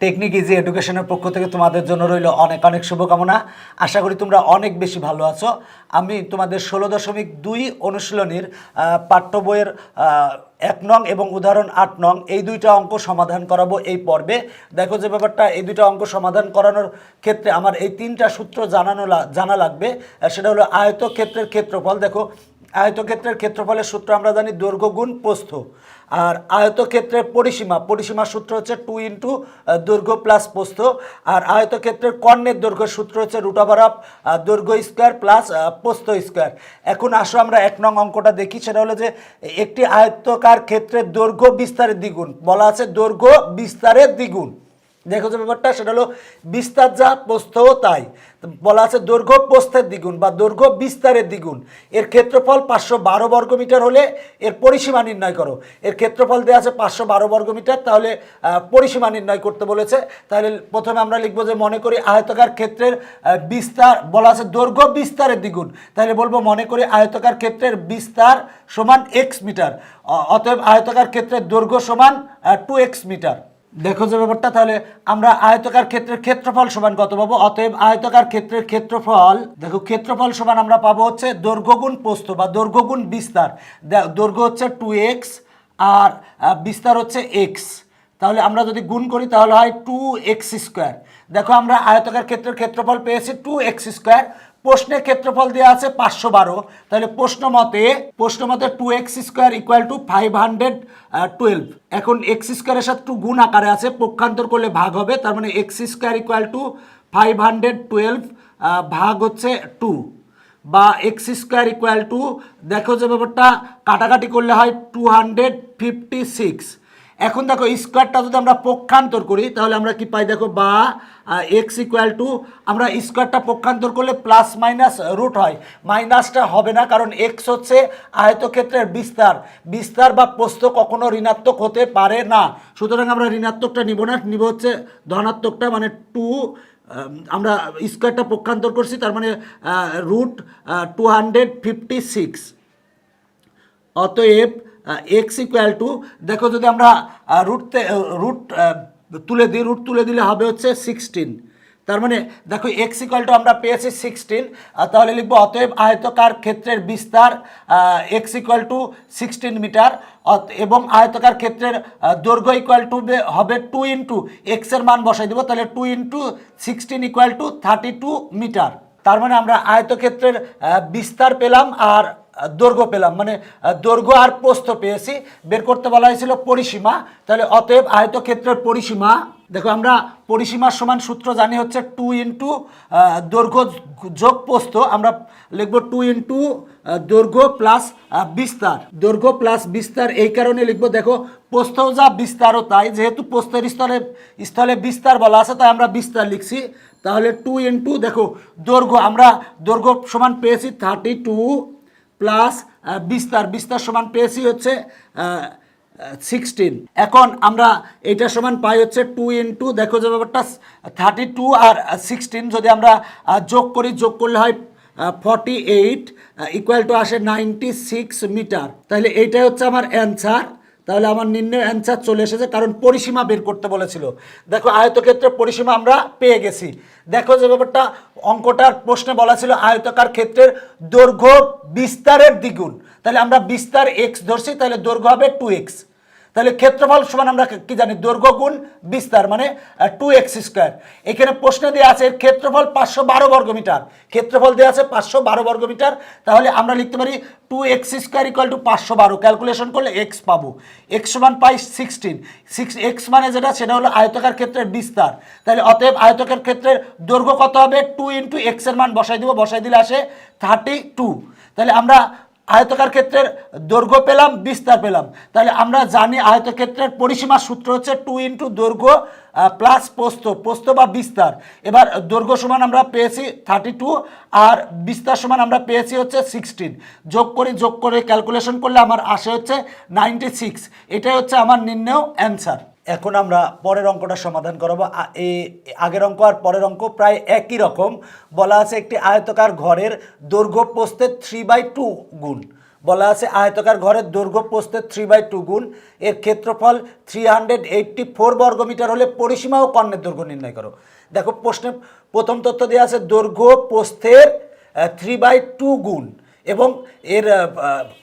Technique easy এডুকেশনের পক্ষ থেকে তোমাদের জন্য রইল অনেক অনেক শুভকামনা। আশা করি তোমরা অনেক বেশি ভালো আছো। আমি তোমাদের ষোলো দশমিক দুই অনুশীলনীর পাঠ্য বইয়ের এক নং এবং উদাহরণ আট নং এই দুইটা অঙ্ক সমাধান করাবো এই পর্বে। দেখো যে ব্যাপারটা, এই দুইটা অঙ্ক সমাধান করানোর ক্ষেত্রে আমার এই তিনটা সূত্র জানানো জানা লাগবে। সেটা হলো আয়তক্ষেত্রের ক্ষেত্রফল। দেখো, আয়তক্ষেত্রের ক্ষেত্রফলের সূত্র আমরা জানি দৈর্ঘ্য গুণ প্রস্থ। আর আয়তক্ষেত্রের পরিসীমা পরিসীমার সূত্র হচ্ছে টু ইন্টু দৈর্ঘ্য প্লাস পোস্ত আর আয়তক্ষেত্রের কর্ণের দৈর্ঘ্য সূত্র হচ্ছে রুট ওভার অফ দৈর্ঘ্য স্কোয়ার প্লাস পোস্ত স্কোয়ার এখন আসো আমরা এক নং অঙ্কটা দেখি, সেটা হলো যে একটি আয়তকার ক্ষেত্রের দৈর্ঘ্য বিস্তারের দ্বিগুণ। বলা আছে দৈর্ঘ্য বিস্তারের দ্বিগুণ। দেখো যে ব্যাপারটা, সেটা হলো বিস্তার যা প্রস্থও তাই। বলা আছে দৈর্ঘ্য প্রস্থের দ্বিগুণ বা দৈর্ঘ্য বিস্তারের দ্বিগুণ। এর ক্ষেত্রফল পাঁচশো বারো বর্গমিটার হলে এর পরিসীমা নির্ণয় করো। এর ক্ষেত্রফল দেওয়া আছে পাঁচশো বারো বর্গমিটার তাহলে পরিসীমা নির্ণয় করতে বলেছে। তাহলে প্রথমে আমরা লিখব যে মনে করি আয়তকার ক্ষেত্রের বিস্তার, বলা আছে দৈর্ঘ্য বিস্তারের দ্বিগুণ। তাহলে বলব মনে করি আয়তকার ক্ষেত্রের বিস্তার সমান এক্স মিটার অতএব আয়তকার ক্ষেত্রের দৈর্ঘ্য সমান টু এক্স মিটার। দেখো যে ব্যাপারটা, তাহলে আমরা আয়তকার ক্ষেত্রের ক্ষেত্রফল সমান কত পাবো? অতএব আয়তকার ক্ষেত্রের ক্ষেত্রফল, দেখো ক্ষেত্রফল সমান আমরা পাবো হচ্ছে দৈর্ঘ্য গুণ প্রস্থ বা দৈর্ঘ্যগুণ বিস্তার। দৈর্ঘ্য হচ্ছে টু এক্স আর বিস্তার হচ্ছে এক্স তাহলে আমরা যদি গুণ করি, তাহলে হয় টু এক্স স্কোয়ার দেখো আমরা আয়তকার ক্ষেত্রের ক্ষেত্রফল পেয়েছি টু এক্স স্কোয়ার প্রশ্নের ক্ষেত্রফল দেওয়া আছে পাঁচশো বারো। তাহলে প্রশ্ন মতে প্রশ্ন মতে two x square equal to five hundred twelve এখন এক্স স্কোয়ারের সাথে টু গুণ আকারে আছে, পক্ষান্তর করলে ভাগ হবে, তার মানে x square equal to five hundred twelve ভাগ হচ্ছে টু বা এক্স স্কোয়ার ইকুয়াল টু দেখো যে ব্যাপারটা, কাটাকাটি করলে হয় টু হান্ড্রেড ফিফটি সিক্স এখন দেখো স্কোয়ারটা যদি আমরা পক্ষান্তর করি, তাহলে আমরা কি পাই? দেখো, বা এক্স ইকুয়াল টু আমরা স্কোয়ারটা পক্ষান্তর করলে প্লাস মাইনাস রুট হয়। মাইনাসটা হবে না, কারণ এক্স হচ্ছে আয়তক্ষেত্রের বিস্তার। বিস্তার বা প্রস্থ কখনো ঋণাত্মক হতে পারে না। সুতরাং আমরা ঋণাত্মকটা নিব না, নিব হচ্ছে ধনাত্মকটা মানে টু আমরা স্কোয়ারটা পক্ষান্তর করছি, তার মানে root two hundred fifty six অতএব এক্স ইকুয়াল টু দেখো যদি আমরা রুটতে রুট তুলে দিই রুট তুলে দিলে হবে হচ্ছে সিক্সটিন তার মানে দেখো এক্স ইকুয়াল টু আমরা পেয়েছি সিক্সটিন তাহলে লিখব, অতএব আয়তকার ক্ষেত্রের বিস্তার x equal to sixteen metre এবং আয়তকার ক্ষেত্রের দৈর্ঘ্য ইকুয়াল টু হবে টু ইন্টু এক্সের মান বসাই দেবো, তাহলে two into sixteen equal to thirty two metre তার মানে আমরা আয়তক্ষেত্রের বিস্তার পেলাম, আর দৈর্ঘ্য পেলাম মানে দৈর্ঘ্য আর প্রস্থ পেয়েছি। বের করতে বলা হয়েছিল পরিসীমা। তাহলে অতএব আয়তক্ষেত্রের পরিসীমা, দেখো আমরা পরিসীমার সমান সূত্র জানি হচ্ছে টু ইন্টু দৈর্ঘ্য যোগ প্রস্থ। আমরা লিখব টু ইন্টু দৈর্ঘ্য প্লাস বিস্তার। দৈর্ঘ্য প্লাস বিস্তার এই কারণে লিখব, দেখো, প্রস্থও যা বিস্তারও তাই। যেহেতু প্রস্থের স্থলে স্থলে বিস্তার বলা আছে, তাই আমরা বিস্তার লিখছি। তাহলে টু ইন্টু দেখো দৈর্ঘ্য আমরা দৈর্ঘ্য সমান পেয়েছি থার্টি টু প্লাস বিস্তার বিস্তার সমান পেয়েছি হচ্ছে সিক্সটিন এখন আমরা এটা সমান পাই হচ্ছে টু ইন্টু দেখো যে ব্যাপারটা থার্টি টু আর সিক্সটিন যদি আমরা যোগ করি, যোগ করলে হয় ফর্টি এইট ইকুয়াল টু আসে নাইনটি সিক্স মিটার তাহলে এইটাই হচ্ছে আমার অ্যান্সার তাহলে আমার নির্ণয় অ্যান্সার চলে এসেছে, কারণ পরিসীমা বের করতে বলেছিল। দেখো, আয়তক্ষেত্রের পরিসীমা আমরা পেয়ে গেছি। দেখো যে ব্যাপারটা অঙ্কটার প্রশ্নে বলা ছিল আয়তকার ক্ষেত্রের দৈর্ঘ্য বিস্তারের দ্বিগুণ। তাহলে আমরা বিস্তার এক্স ধরছি, তাহলে দৈর্ঘ্য হবে টু এক্স তাহলে ক্ষেত্রফল সমান আমরা কি জানি? দৈর্ঘ্য গুণ বিস্তার মানে টু এক্স স্কোয়ার এখানে প্রশ্ন দেওয়া আছে ক্ষেত্রফল পাঁচশো বারো বর্গমিটার। ক্ষেত্রফল দেওয়া আছে পাঁচশো বারো বর্গমিটার, তাহলে আমরা লিখতে পারি two x square equal to পাঁচশো বারো। ক্যালকুলেশন করলে এক্স পাবো। এক্স সমান পাই সিক্সটিন সিক্স এক্স মানে যেটা, সেটা হলো আয়তকার ক্ষেত্রের বিস্তার। তাহলে অতএব আয়তকার ক্ষেত্রের দৈর্ঘ্য কত হবে? টু ইন্টু এক্সের মান বসাই দিব। বসাই দিলে আসে থার্টি টু তাহলে আমরা আয়তকার ক্ষেত্রের দৈর্ঘ্য পেলাম, বিস্তার পেলাম। তাহলে আমরা জানি আয়তক্ষেত্রের পরিসীমার সূত্র হচ্ছে টু ইন্টু দৈর্ঘ্য প্লাস পোস্ত পোস্ত বা বিস্তার। এবার দৈর্ঘ্য সমান আমরা পেয়েছি থার্টি টু আর বিস্তার সমান আমরা পেয়েছি হচ্ছে সিক্সটিন যোগ করি, যোগ করে ক্যালকুলেশন করলে আমার আসে হচ্ছে নাইনটি সিক্স এটাই হচ্ছে আমার নির্ণয় অ্যান্সার এখন আমরা পরের অঙ্কটা সমাধান করাবো। আগের অঙ্ক আর পরের অঙ্ক প্রায় একই রকম। বলা আছে একটি আয়তকার ঘরের দৈর্ঘ্য প্রস্থের থ্রি বাই টু গুণ। বলা আছে আয়তকার ঘরের দৈর্ঘ্য প্রস্থের থ্রি বাই টু গুণ। এর ক্ষেত্রফল থ্রি হান্ড্রেড এইটটি ফোর বর্গমিটার হলে পরিসীমা ও কর্ণের দৈর্ঘ্য নির্ণয় করো। দেখো প্রশ্নে প্রথম তথ্য দেওয়া আছে দৈর্ঘ্য প্রস্থের থ্রি বাই টু গুণ এবং এর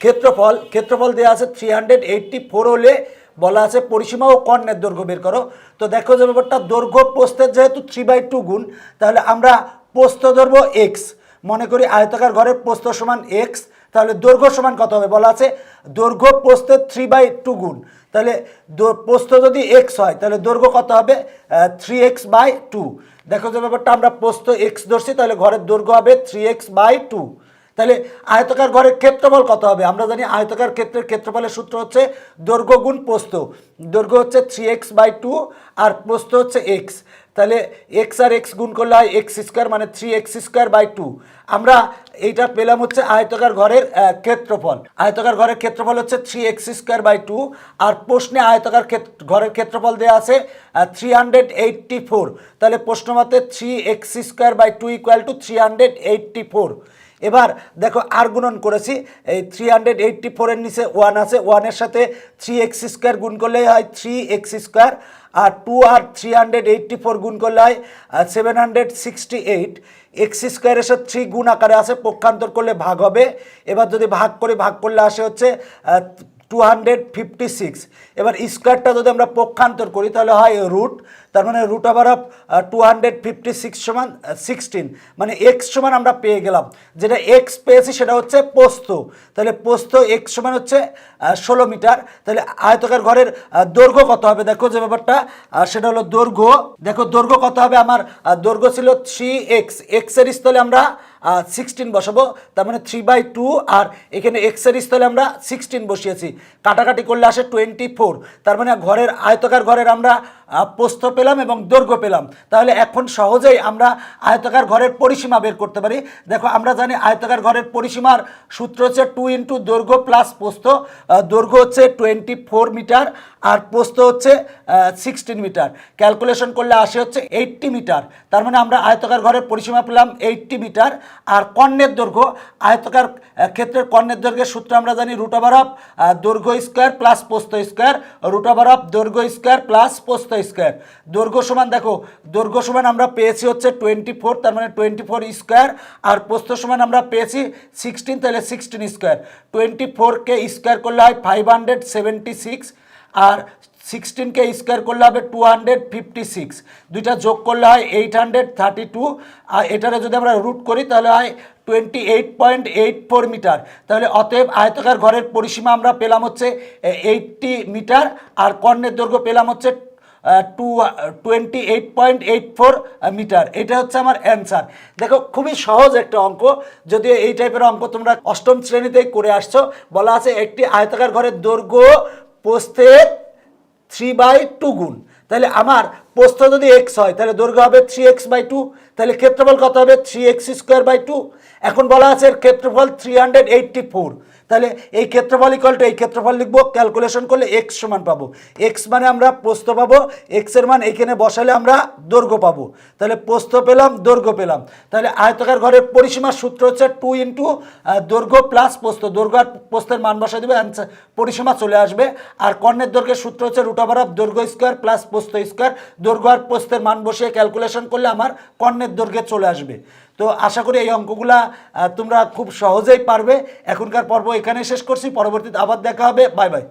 ক্ষেত্রফল ক্ষেত্রফল দেওয়া আছে থ্রি হান্ড্রেড এইটটি ফোর হলে বলা আছে, পরিসীমা ও কর্ণের দৈর্ঘ্য বের করো। তো দেখো যে ব্যাপারটা, দৈর্ঘ্য প্রস্থের যেহেতু থ্রি বাই টু গুণ, তাহলে আমরা প্রস্থ ধরবো এক্স মনে করি আয়তাকার ঘরের প্রস্থ সমান এক্স তাহলে দৈর্ঘ্য সমান কত হবে? বলা আছে দৈর্ঘ্য প্রস্থের থ্রি বাই টু গুণ। তাহলে প্রস্থ যদি এক্স হয়, তাহলে দৈর্ঘ্য কত হবে? থ্রি এক্স বাই টু দেখো যে ব্যাপারটা, আমরা প্রস্থ এক্স ধরছি, তাহলে ঘরের দৈর্ঘ্য হবে থ্রি এক্স বাই টু তাহলে আয়তকার ঘরের ক্ষেত্রফল কত হবে? আমরা জানি আয়তকার ক্ষেত্রের ক্ষেত্রফলের সূত্র হচ্ছে দৈর্ঘ্য গুণ প্রস্থ। দৈর্ঘ্য হচ্ছে থ্রি এক্স বাই টু আর প্রস্থ হচ্ছে এক্স তাহলে এক্স আর এক্স গুণ করলে হয় এক্স স্কোয়ার মানে three x square by two আমরা এইটা পেলাম হচ্ছে আয়তকার ঘরের ক্ষেত্রফল। আয়তকার ঘরের ক্ষেত্রফল হচ্ছে three x square by two আর প্রশ্নে আয়তকার ঘরের ক্ষেত্রফল দেওয়া আছে থ্রি হান্ড্রেড এইটটি ফোর তাহলে প্রশ্ন মতে three x square by two equal to three hundred eighty four এবার দেখো আর গুণন করেছি, এই থ্রি হান্ড্রেড এইট্টি ফোরের নিচে ওয়ান আছে ওয়ানের সাথে থ্রি এক্স স্কোয়ার গুণ করলে হয় থ্রি এক্স স্কোয়ার আর টু আর থ্রি হান্ড্রেড এইট্টি ফোর গুণ করলে হয় seven hundred sixty eight x স্কোয়ারের সাথে থ্রি গুণ আকারে আসে পক্ষান্তর করলে ভাগ হবে, এবার যদি ভাগ করে ভাগ করলে আসে হচ্ছে টু হান্ড্রেড ফিফটি সিক্স এবার স্কোয়ারটা যদি আমরা পক্ষান্তর করি, তাহলে হয় রুট তার মানে root over of two hundred fifty six সমান সিক্সটিন মানে এক্স সমান আমরা পেয়ে গেলাম। যেটা এক্স পেয়েছি সেটা হচ্ছে পোস্ত। তাহলে পোস্ত এক্স সমান হচ্ছে ষোলো মিটার। তাহলে আয়তকার ঘরের দৈর্ঘ্য কত হবে? দেখো যে ব্যাপারটা সেটা হলো দৈর্ঘ্য। দেখো দৈর্ঘ্য কত হবে? আমার দৈর্ঘ্য ছিল থ্রি এক্স এক্সের স্থলে আমরা সিক্সটিন বসাবো, তার মানে থ্রি বাই টু আর এখানে এক্সের স্থলে আমরা সিক্সটিন বসিয়েছি। কাটাকাটি করলে আসে টোয়েন্টি ফোর তার মানে ঘরের আয়তকার ঘরের আমরা প্রস্থ পেলাম এবং দৈর্ঘ্য পেলাম। তাহলে এখন সহজেই আমরা আয়তকার ঘরের পরিসীমা বের করতে পারি। দেখো, আমরা জানি আয়তকার ঘরের পরিসীমার সূত্র হচ্ছে টু ইন্টু দৈর্ঘ্য প্লাস প্রস্থ। দৈর্ঘ্য হচ্ছে টোয়েন্টি ফোর মিটার আর প্রস্থ হচ্ছে সিক্সটিন মিটার ক্যালকুলেশন করলে আসে হচ্ছে এইটটি মিটার তার মানে আমরা আয়তকার ঘরের পরিসীমা পেলাম এইটটি মিটার আর কর্ণের দৈর্ঘ্য, আয়তকার ক্ষেত্রের কর্ণের দৈর্ঘ্যের সূত্র আমরা জানি রুট ওভার অফ দৈর্ঘ্য স্কোয়ার প্লাস প্রস্থ স্কোয়ার রুট ওভার অফ দৈর্ঘ্য স্কোয়ার প্লাস প্রস্থ স্কোয়ার দৈর্ঘ্য সমান দেখো, দৈর্ঘ্য সমান আমরা পেয়েছি হচ্ছে টোয়েন্টি ফোর তার মানে টোয়েন্টি ফোর স্কোয়ার আর প্রস্থ সমান আমরা পেয়েছি সিক্সটিন তাহলে সিক্সটিন স্কোয়ার টোয়েন্টি ফোরকে স্কোয়ার করলে হয় ফাইভ হান্ড্রেড সেভেন্টি সিক্স আর সিক্সটিনকে স্কোয়ার করলে হবে টু হান্ড্রেড ফিফটি সিক্স দুইটা যোগ করলে হয় এইট হান্ড্রেড থার্টি টু আর এটারে যদি আমরা রুট করি, তাহলে হয় twenty eight point eight four metre. তাহলে অতএব আয়তকার ঘরের পরিসীমা আমরা পেলাম হচ্ছে এইটটি মিটার, আর কর্ণের দৈর্ঘ্য পেলাম হচ্ছে two twenty eight point eight four metre. এটা হচ্ছে আমার অ্যান্সার দেখো, খুবই সহজ একটা অঙ্ক। যদিও এই টাইপের অঙ্ক তোমরা অষ্টম শ্রেণীতেই করে আসছো, বলা আছে একটি আয়তাকার ঘরের দৈর্ঘ্য পোস্তের থ্রি বাই টু গুণ। তাহলে আমার প্রস্থ যদি এক্স হয়, তাহলে দৈর্ঘ্য হবে থ্রি এক্স বাই টু তাহলে ক্ষেত্রফল কত হবে? Three x square by two এখন বলা আছে এর ক্ষেত্রফল থ্রি হান্ড্রেড এইটটি ফোর তাহলে এই ক্ষেত্রফল ইকুয়াল টু এই ক্ষেত্রফল লিখব ক্যালকুলেশন করলে এক্স সমান পাবো। এক্স মানে আমরা প্রস্থ পাবো এক্সের মান এইখানে বসালে আমরা দৈর্ঘ্য পাবো। তাহলে প্রস্থ পেলাম, দৈর্ঘ্য পেলাম। তাহলে আয়তকার ঘরের পরিসীমার সূত্র হচ্ছে টু ইন্টু দৈর্ঘ্য প্লাস প্রস্থ। দৈর্ঘ্য আর প্রস্থের মান বসা দেবে, answer- পরিসীমা চলে আসবে। আর কর্ণের দৈর্ঘ্যের সূত্র হচ্ছে রুট অফ দৈর্ঘ্য স্কোয়ার প্লাস প্রস্থ স্কোয়ার দৈর্ঘ্য আর প্রস্তের মান বসিয়ে ক্যালকুলেশন করলে আমার কর্ণের দৈর্ঘ্যে চলে আসবে। তো আশা করি এই অঙ্কগুলা তোমরা খুব সহজেই পারবে। এখনকার পর্ব এখানে শেষ করছি। পরবর্তীতে আবার দেখা হবে। Bye bye.